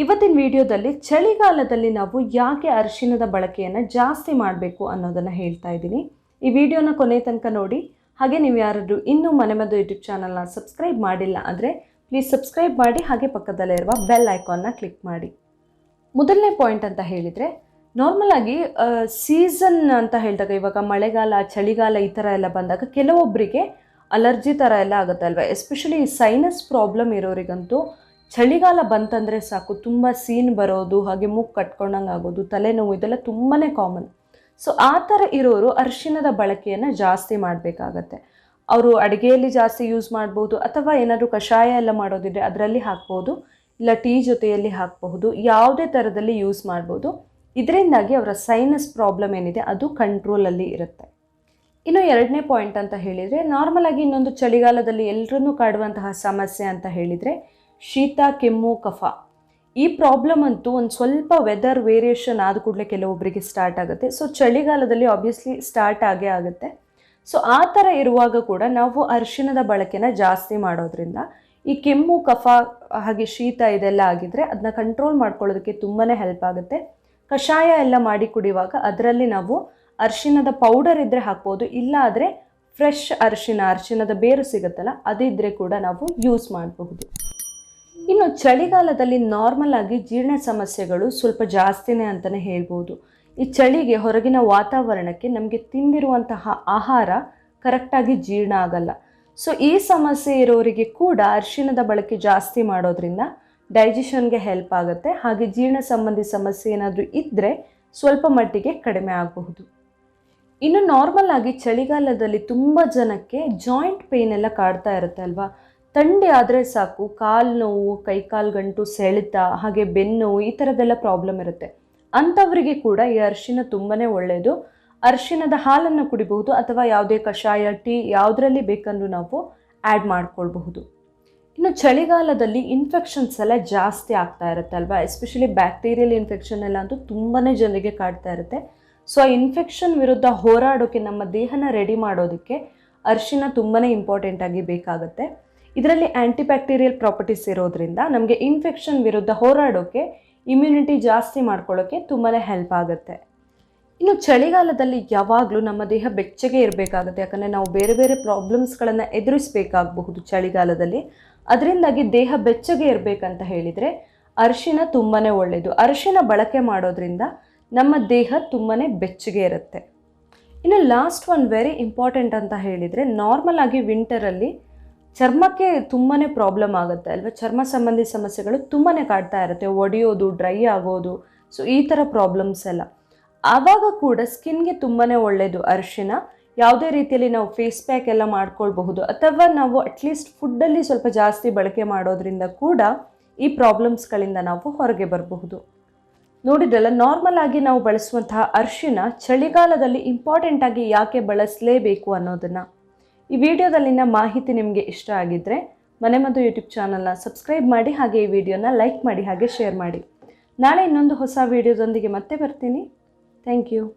ಇವತ್ತಿನ ವಿಡಿಯೋದಲ್ಲಿ ಚಳಿಗಾಲದಲ್ಲಿ ನಾವು ಯಾಕೆ ಅರಿಶಿನದ ಬಳಕೆಯನ್ನು ಜಾಸ್ತಿ ಮಾಡಬೇಕು ಅನ್ನೋದನ್ನು ಹೇಳ್ತಾ ಇದ್ದೀನಿ. ಈ ವಿಡಿಯೋನ ಕೊನೆ ತನಕ ನೋಡಿ. ಹಾಗೆ ನೀವು ಯಾರಾದರೂ ಇನ್ನೂ ಮನೆಮದ್ದು ಯೂಟ್ಯೂಬ್ ಚಾನಲ್ನ ಸಬ್ಸ್ಕ್ರೈಬ್ ಮಾಡಿಲ್ಲ ಅಂದರೆ ಪ್ಲೀಸ್ ಸಬ್ಸ್ಕ್ರೈಬ್ ಮಾಡಿ, ಹಾಗೆ ಪಕ್ಕದಲ್ಲೇ ಇರುವ ಬೆಲ್ ಐಕಾನ್ನ ಕ್ಲಿಕ್ ಮಾಡಿ. ಮೊದಲನೇ ಪಾಯಿಂಟ್ ಅಂತ ಹೇಳಿದರೆ, ನಾರ್ಮಲ್ ಆಗಿ ಸೀಸನ್ ಅಂತ ಹೇಳಿದಾಗ ಇವಾಗ ಮಳೆಗಾಲ, ಚಳಿಗಾಲ ಈ ಥರ ಎಲ್ಲ ಬಂದಾಗ ಕೆಲವೊಬ್ಬರಿಗೆ ಅಲರ್ಜಿ ಥರ ಎಲ್ಲ ಆಗುತ್ತೆ ಅಲ್ವಾ ಎಸ್ಪೆಷಲಿ ಸೈನಸ್ ಪ್ರಾಬ್ಲಮ್ ಇರೋರಿಗಂತೂ ಚಳಿಗಾಲ ಬಂತಂದರೆ ಸಾಕು, ತುಂಬ ಸೀನ್ ಬರೋದು, ಹಾಗೆ ಮೂಗು ಕಟ್ಕೊಂಡಂಗೆ ಆಗೋದು, ತಲೆನೋವು, ಇದೆಲ್ಲ ತುಂಬಾ ಕಾಮನ್ ಸೊ ಆ ಥರ ಇರೋರು ಅರಿಶಿನದ ಬಳಕೆಯನ್ನು ಜಾಸ್ತಿ ಮಾಡಬೇಕಾಗತ್ತೆ. ಅವರು ಅಡುಗೆಯಲ್ಲಿ ಜಾಸ್ತಿ ಯೂಸ್ ಮಾಡ್ಬೋದು, ಅಥವಾ ಏನಾದರೂ ಕಷಾಯ ಎಲ್ಲ ಮಾಡೋದಿದ್ರೆ ಅದರಲ್ಲಿ ಹಾಕ್ಬೋದು, ಇಲ್ಲ ಟೀ ಜೊತೆಯಲ್ಲಿ ಹಾಕಬಹುದು, ಯಾವುದೇ ಥರದಲ್ಲಿ ಯೂಸ್ ಮಾಡ್ಬೋದು. ಇದರಿಂದಾಗಿ ಅವರ ಸೈನಸ್ ಪ್ರಾಬ್ಲಮ್ ಏನಿದೆ, ಅದು ಕಂಟ್ರೋಲಲ್ಲಿ ಇರುತ್ತೆ. ಇನ್ನು ಎರಡನೇ ಪಾಯಿಂಟ್ ಅಂತ ಹೇಳಿದರೆ ನಾರ್ಮಲಾಗಿ ಇನ್ನೊಂದು ಚಳಿಗಾಲದಲ್ಲಿ ಎಲ್ಲರನ್ನೂ ಕಾಡುವಂತಹ ಸಮಸ್ಯೆ ಅಂತ ಹೇಳಿದರೆ ಶೀತ, ಕೆಮ್ಮು, ಕಫ. ಈ ಪ್ರಾಬ್ಲಮ್ ಅಂತೂ ಒಂದು ಸ್ವಲ್ಪ ವೆದರ್ ವೇರಿಯೇಷನ್ ಆದ ಕೂಡಲೇ ಕೆಲವೊಬ್ಬರಿಗೆ ಸ್ಟಾರ್ಟ್ ಆಗುತ್ತೆ. ಸೊ ಚಳಿಗಾಲದಲ್ಲಿ ಆಬ್ವಿಯಸ್ಲಿ ಸ್ಟಾರ್ಟ್ ಆಗೇ ಆಗುತ್ತೆ. ಸೊ ಆ ಥರ ಇರುವಾಗ ಕೂಡ ನಾವು ಅರಿಶಿನದ ಬಳಕೆನ ಜಾಸ್ತಿ ಮಾಡೋದ್ರಿಂದ ಈ ಕೆಮ್ಮು, ಕಫ, ಹಾಗೆ ಶೀತ ಇದೆಲ್ಲ ಆಗಿದ್ರೆ ಅದನ್ನ ಕಂಟ್ರೋಲ್ ಮಾಡ್ಕೊಳ್ಳೋದಕ್ಕೆ ತುಂಬಾ ಹೆಲ್ಪ್ ಆಗುತ್ತೆ. ಕಷಾಯ ಎಲ್ಲ ಮಾಡಿ ಕುಡಿಯುವಾಗ ಅದರಲ್ಲಿ ನಾವು ಅರಿಶಿಣದ ಪೌಡರ್ ಇದ್ದರೆ ಹಾಕ್ಬೋದು. ಇಲ್ಲ ಆದರೆ ಫ್ರೆಶ್ ಅರಿಶಿನ ಅರಿಶಿಣದ ಬೇರು ಸಿಗುತ್ತಲ್ಲ ಅದಿದ್ದರೆ ಕೂಡ ನಾವು ಯೂಸ್ ಮಾಡಬಹುದು. ಇನ್ನು ಚಳಿಗಾಲದಲ್ಲಿ ನಾರ್ಮಲ್ ಆಗಿ ಜೀರ್ಣ ಸಮಸ್ಯೆಗಳು ಸ್ವಲ್ಪ ಜಾಸ್ತಿನೇ ಅಂತಲೇ ಹೇಳ್ಬೋದು. ಈ ಚಳಿಗೆ ಹೊರಗಿನ ವಾತಾವರಣಕ್ಕೆ ನಮಗೆ ತಿಂದಿರುವಂತಹ ಆಹಾರ ಕರೆಕ್ಟಾಗಿ ಜೀರ್ಣ ಆಗಲ್ಲ. ಸೊ ಈ ಸಮಸ್ಯೆ ಇರೋರಿಗೆ ಕೂಡ ಅರಿಶಿಣದ ಬಳಕೆ ಜಾಸ್ತಿ ಮಾಡೋದ್ರಿಂದ ಡೈಜೆಷನ್ಗೆ ಹೆಲ್ಪ್ ಆಗುತ್ತೆ. ಹಾಗೆ ಜೀರ್ಣ ಸಂಬಂಧಿ ಸಮಸ್ಯೆ ಏನಾದರೂ ಇದ್ದರೆ ಸ್ವಲ್ಪ ಮಟ್ಟಿಗೆ ಕಡಿಮೆ ಆಗಬಹುದು. ಇನ್ನು ನಾರ್ಮಲ್ ಆಗಿ ಚಳಿಗಾಲದಲ್ಲಿ ತುಂಬ ಜನಕ್ಕೆ ಜಾಯಿಂಟ್ ಪೇಯ್ನ್ ಎಲ್ಲ ಕಾಡ್ತಾ ಇರುತ್ತೆ ಅಲ್ವಾ? ಥಂಡಿ ಆದರೆ ಸಾಕು, ಕಾಲು ನೋವು ಕೈ ಕಾಲು ಗಂಟು ಸೆಳೆತ, ಹಾಗೆ ಬೆನ್ನು ಈ ಥರದ್ದೆಲ್ಲ ಪ್ರಾಬ್ಲಮ್ ಇರುತ್ತೆ. ಅಂಥವರಿಗೆ ಕೂಡ ಈ ಅರಿಶಿನ ತುಂಬಾ ಒಳ್ಳೆಯದು ಅರ್ಶಿನದ ಹಾಲನ್ನು ಕುಡಿಬಹುದು ಅಥವಾ ಯಾವುದೇ ಕಷಾಯ, ಟೀ ಯಾವುದರಲ್ಲಿ ಬೇಕಂದ್ರೂ ನಾವು ಆ್ಯಡ್ ಮಾಡ್ಕೊಳ್ಬಹುದು. ಇನ್ನು ಚಳಿಗಾಲದಲ್ಲಿ ಇನ್ಫೆಕ್ಷನ್ಸ್ ಎಲ್ಲ ಜಾಸ್ತಿ ಆಗ್ತಾ ಇರುತ್ತೆ ಅಲ್ವಾ? ಎಸ್ಪೆಷಲಿ ಬ್ಯಾಕ್ಟೀರಿಯಲ್ ಇನ್ಫೆಕ್ಷನ್ ಎಲ್ಲ ಅಂತೂ ತುಂಬಾ ಜನರಿಗೆ ಕಾಡ್ತಾ ಇರುತ್ತೆ. ಸೊ ಆ ಇನ್ಫೆಕ್ಷನ್ ವಿರುದ್ಧ ಹೋರಾಡೋಕ್ಕೆ ನಮ್ಮ ದೇಹನ ರೆಡಿ ಮಾಡೋದಕ್ಕೆ ಅರಿಶಿನ ತುಂಬಾ ಇಂಪಾರ್ಟೆಂಟ್ ಆಗಿ ಬೇಕಾಗುತ್ತೆ. ಇದರಲ್ಲಿ ಆ್ಯಂಟಿಬ್ಯಾಕ್ಟೀರಿಯಲ್ ಪ್ರಾಪರ್ಟೀಸ್ ಇರೋದ್ರಿಂದ ನಮಗೆ ಇನ್ಫೆಕ್ಷನ್ ವಿರುದ್ಧ ಹೋರಾಡೋಕ್ಕೆ ಇಮ್ಯುನಿಟಿ ಜಾಸ್ತಿ ಮಾಡ್ಕೊಳ್ಳೋಕ್ಕೆ ತುಂಬಾ ಹೆಲ್ಪ್ ಆಗುತ್ತೆ. ಇನ್ನು ಚಳಿಗಾಲದಲ್ಲಿ ಯಾವಾಗಲೂ ನಮ್ಮ ದೇಹ ಬೆಚ್ಚಗೆ ಇರಬೇಕಾಗುತ್ತೆ. ಯಾಕಂದರೆ ನಾವು ಬೇರೆ ಬೇರೆ ಪ್ರಾಬ್ಲಮ್ಸ್ಗಳನ್ನು ಎದುರಿಸಬೇಕಾಗಬಹುದು ಚಳಿಗಾಲದಲ್ಲಿ. ಅದರಿಂದಾಗಿ ದೇಹ ಬೆಚ್ಚಗೆ ಇರಬೇಕಂತ ಹೇಳಿದರೆ ಅರಿಶಿನ ತುಂಬಾ ಒಳ್ಳೆಯದು ಅರಿಶಿನ ಬಳಕೆ ಮಾಡೋದ್ರಿಂದ ನಮ್ಮ ದೇಹ ತುಂಬಾ ಬೆಚ್ಚಗೆ ಇರುತ್ತೆ. ಇನ್ನು ಲಾಸ್ಟ್ ಒನ್ ವೆರಿ ಇಂಪಾರ್ಟೆಂಟ್ ಅಂತ ಹೇಳಿದರೆ ನಾರ್ಮಲ್ ಆಗಿ ವಿಂಟರಲ್ಲಿ ಚರ್ಮಕ್ಕೆ ತುಂಬಾ ಪ್ರಾಬ್ಲಮ್ ಆಗುತ್ತೆ ಅಲ್ವಾ? ಚರ್ಮ ಸಂಬಂಧಿ ಸಮಸ್ಯೆಗಳು ತುಂಬಾ ಕಾಡ್ತಾ ಇರುತ್ತೆ. ಒಡೆಯೋದು ಡ್ರೈ ಆಗೋದು ಸೊ ಈ ಥರ ಪ್ರಾಬ್ಲಮ್ಸ್ ಎಲ್ಲ. ಆವಾಗ ಕೂಡ ಸ್ಕಿನ್ಗೆ ತುಂಬಾ ಒಳ್ಳೆಯದು ಅರಿಶಿನ. ಯಾವುದೇ ರೀತಿಯಲ್ಲಿ ನಾವು ಫೇಸ್ ಪ್ಯಾಕ್ ಎಲ್ಲ ಮಾಡ್ಕೊಳ್ಬಹುದು. ಅಥವಾ ನಾವು ಅಟ್ಲೀಸ್ಟ್ ಫುಡ್ಡಲ್ಲಿ ಸ್ವಲ್ಪ ಜಾಸ್ತಿ ಬಳಕೆ ಮಾಡೋದ್ರಿಂದ ಕೂಡ ಈ ಪ್ರಾಬ್ಲಮ್ಸ್ಗಳಿಂದ ನಾವು ಹೊರಗೆ ಬರಬಹುದು. ನೋಡಿದ್ರಲ್ಲ ನಾರ್ಮಲ್ ಆಗಿ ನಾವು ಬಳಸುವಂತಹ ಅರ್ಶಿನ ಚಳಿಗಾಲದಲ್ಲಿ ಇಂಪಾರ್ಟೆಂಟ್ ಆಗಿ ಯಾಕೆ ಬಳಸಲೇಬೇಕು ಅನ್ನೋದನ್ನು. ಈ ವಿಡಿಯೋದಲ್ಲಿನ ಮಾಹಿತಿ ನಿಮಗೆ ಇಷ್ಟ ಆಗಿದ್ದರೆ ಮನೆ ಮದ್ದು ಯೂಟ್ಯೂಬ್ ಚಾನಲ್ನ ಸಬ್ಸ್ಕ್ರೈಬ್ ಮಾಡಿ ಹಾಗೆ ಈ ವಿಡಿಯೋನ ಲೈಕ್ ಮಾಡಿ ಹಾಗೆ ಶೇರ್ ಮಾಡಿ. ನಾಳೆ ಇನ್ನೊಂದು ಹೊಸ ವಿಡಿಯೋದೊಂದಿಗೆ ಮತ್ತೆ ಬರ್ತೀನಿ. Thank you